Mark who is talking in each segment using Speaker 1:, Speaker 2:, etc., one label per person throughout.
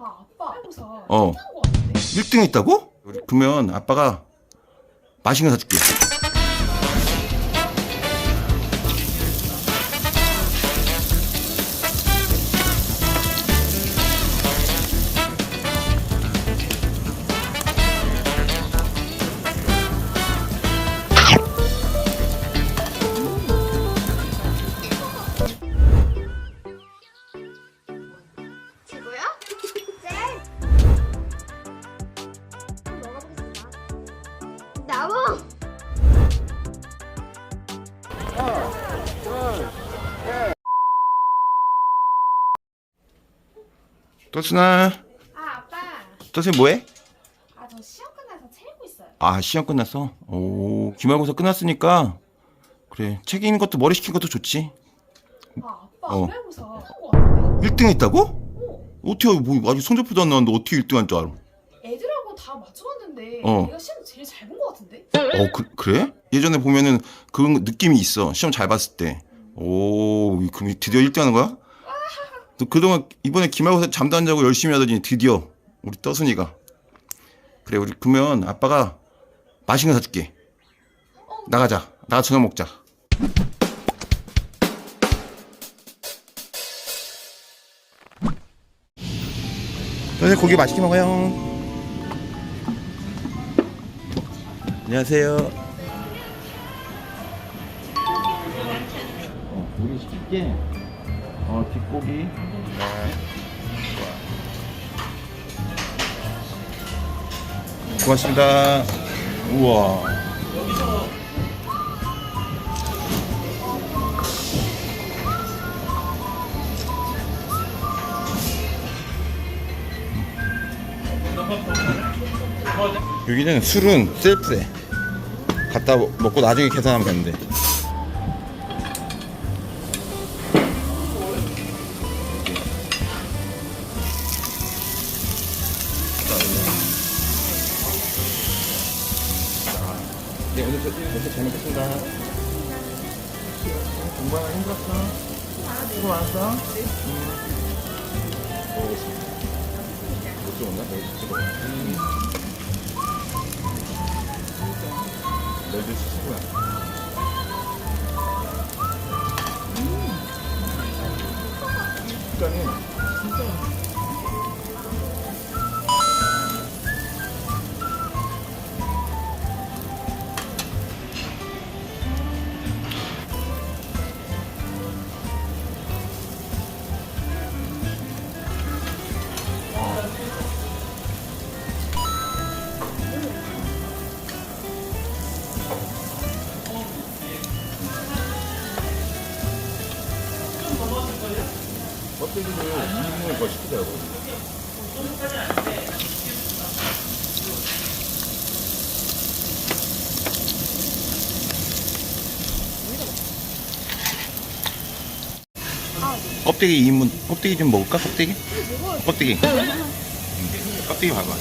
Speaker 1: 아 아빠
Speaker 2: 어.
Speaker 1: 못한 거 같은데?
Speaker 2: 1등 했다고? 우리 그러면 아빠가 맛있는 거 사줄게. 떠순아,
Speaker 1: 아 아빠
Speaker 2: 떠순이 뭐해?
Speaker 1: 아 저 시험 끝나서 책 읽고 있어요
Speaker 2: 아, 시험 끝났어? 오, 기말고사 끝났으니까. 그래, 책 읽는 것도 머리 식힌 것도 좋지.
Speaker 1: 아 아빠
Speaker 2: 어.
Speaker 1: 기말고사 못한 거 같은데?
Speaker 2: 1등 했다고?
Speaker 1: 어
Speaker 2: 어떻게, 뭐, 아직 성적표도 안 나왔는데 어떻게 1등 한 줄 알아?
Speaker 1: 애들하고 다 맞춰봤는데
Speaker 2: 어.
Speaker 1: 내가 시험 제일 잘 본 거 같은데?
Speaker 2: 어, 그, 그래? 예전에 보면은 그런 느낌이 있어. 시험 잘 봤을 때. 오, 그럼 드디어 1등 하는 거야? 너 그동안 이번에 기말고사 잠도 안 자고 열심히 하더니 드디어 우리 떠순이가. 그래, 우리 그러면 아빠가 맛있는 거 사줄게. 나가자. 나가 저녁 먹자. 선생님 고기 맛있게 먹어요. 안녕하세요. 어, 우리 시킬게. 어, 뒷고기. 네. 고맙습니다. 우와. 여기는 술은 셀프래. 갖다 먹고 나중에 계산하면 되는데. 네, 오늘 저, 저잘 먹겠습니다. 공부하나 힘들었어? 수고 많았어? 응. 먹어보겠습니다. 못 좋았나? 내가 찍어. 음. 너희들 스스로야. 2인분을 더 시키더라고. 껍데기 2인분, 껍데기 좀 먹을까? 껍데기? 껍데기. 음, 껍데기 봐봐.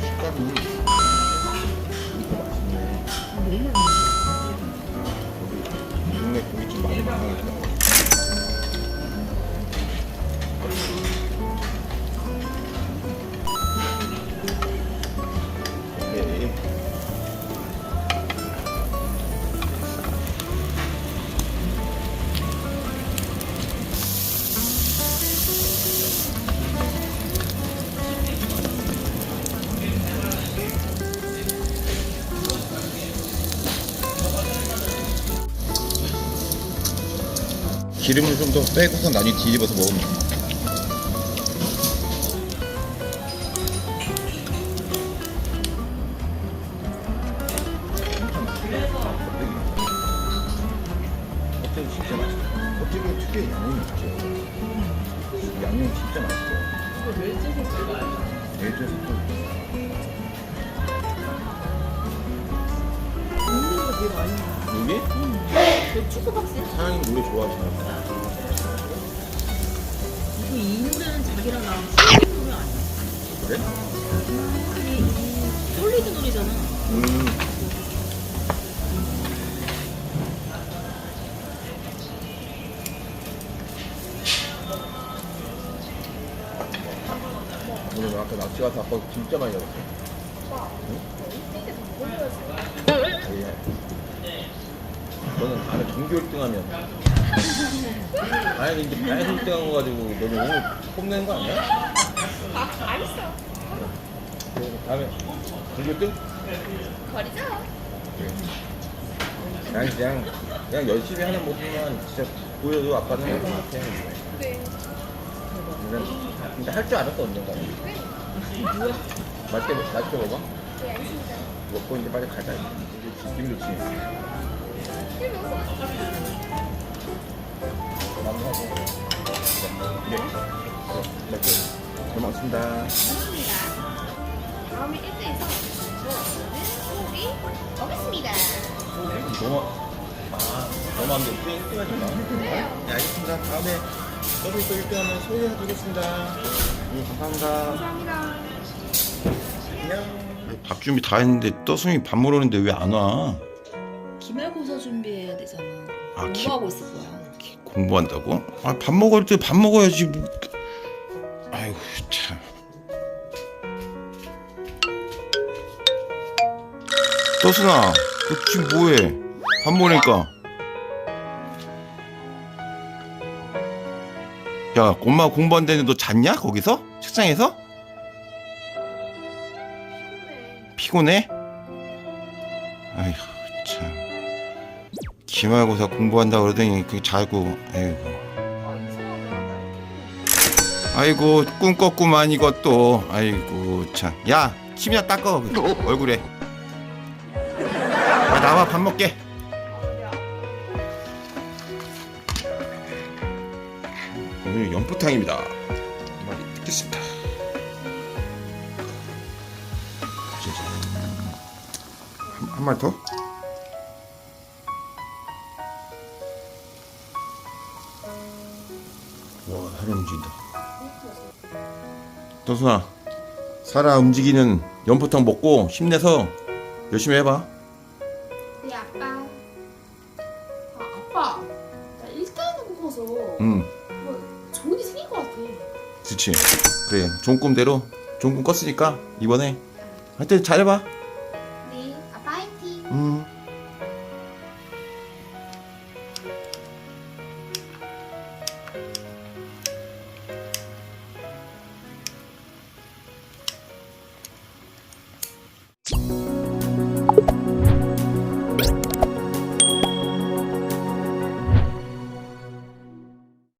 Speaker 2: 식감이 동네 고깃집 많이 망하 기름을 좀 더 빼고서 나중에 뒤집어서 먹으면 돼. 껍데기 진짜 맛있어. 껍데기 특유의 양념이 있죠. 양념이 진짜 맛있어. 여기?
Speaker 3: 그 축구박스.
Speaker 2: 사장님 우리 좋아하시나
Speaker 4: 봐. 이거 이 노래는 자기랑 나랑 솔리드 노래 아니야?
Speaker 2: 그래?
Speaker 4: 이게 이 솔리드 노래잖아.
Speaker 2: 음.
Speaker 5: 오늘 아까 낚시 가서 아빠 진짜 많이 잡았어. 응? 예. 너는 안에 전교 1등 하면. 아니, 이제 반에서 1등 한 거 가지고 너는 오늘 뽐내는 거 아니야?
Speaker 1: 아 알겠어
Speaker 5: 그래서 다음에 전교 1등?
Speaker 1: 버리자
Speaker 5: 그냥, 그냥, 그냥 열심히 하는 모습만 진짜 보여도 아빠는 할것 같아.
Speaker 1: 그래
Speaker 5: 그냥 진짜 할 줄 알았어, 언젠가. 맛있게, 맛있게 먹어?
Speaker 1: 네 알겠습니다
Speaker 5: 먹고 이제 빨리 가자. 기분 좋지. 네. 네. 고맙습니다.
Speaker 3: 감사합니다. 다음에 1등에서 저 오늘 소고기 먹겠습니다.
Speaker 5: 너무, 아, 너무 안 돼. 또 1등 하지 마. 네, 알겠습니다. 다음에 더블 또 1등 하면 소개해 드리겠습니다. 네, 감사합니다.
Speaker 1: 감사합니다
Speaker 5: 안녕.
Speaker 2: 밥 준비 다 했는데 떠순이 밥 먹으러 오는데 왜 안 와?
Speaker 4: 기말고사 준비해야 되잖아.
Speaker 2: 아, 기-
Speaker 4: 공부하고 있을 거야.
Speaker 2: 공부한다고? 아 밥 먹을 때 밥 먹어야지 뭐. 아이고 참 떠순아 너 지금 뭐해 밥 먹으니까 야 엄마 공부한다는데 너 잤냐 거기서? 책상에서? 피곤해? 참 기말고사 공부한다 그러더니 그 자고 아이고.
Speaker 1: 아
Speaker 2: 아이고 꿈 꿨구만 이것도. 아이고 참야 침이나 그 얼굴에. 야 나와 밥 먹게. 오늘 연포탕입니다. 많이 듣겠습니다. 한, 한 마리 더? 와 사람 움직인다. 도순아 살아 움직이는 연포탕 먹고 힘내서 열심히 해봐.
Speaker 3: 네, 아빠.
Speaker 1: 아 아빠. 나 1등하는 거 봐서
Speaker 2: 응.
Speaker 1: 뭐 좋은 일 생긴 거 같아.
Speaker 2: 그치. 그래 좋은 꿈대로 좋은 꿈 꿨으니까 이번에. 하여튼 잘해봐